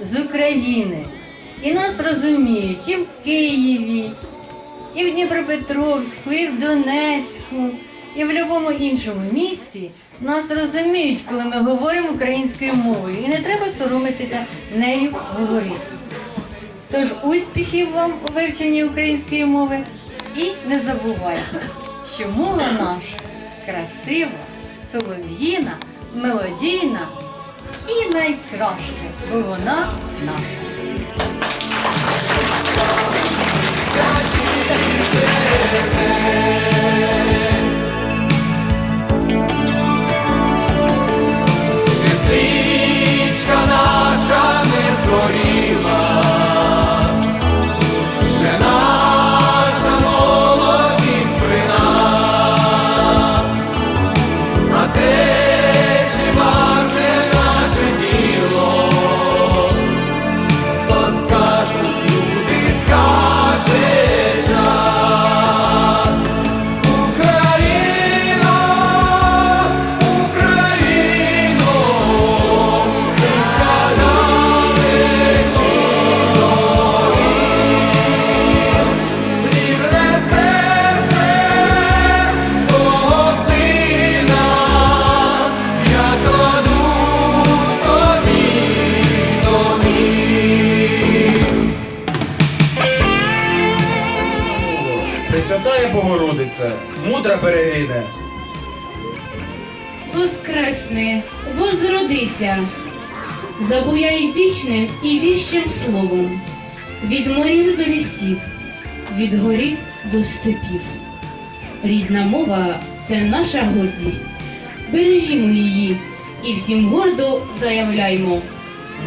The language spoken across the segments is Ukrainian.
з України. І нас розуміють і в Києві, і в Дніпропетровську, і в Донецьку, і в будь-якому іншому місці. Нас розуміють, коли ми говоримо українською мовою. І не треба соромитися нею говорити. Тож успіхів вам у вивченні української мови і не забувайте, що мова наша красива, солов'їна, мелодійна і найкраще, бо вона наша. Пресвятая Богородице, мудра берегине, Воскресни, возродися, забуяй вічним і віщим словом, від морів до лісів, від горів до степів. Рідна мова це наша гордість. Бережімо її і всім гордо заявляймо.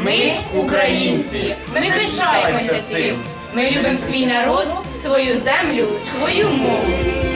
Ми українці, ми пишаємося цим. Ми любимо свій народ, свою землю, свою мову.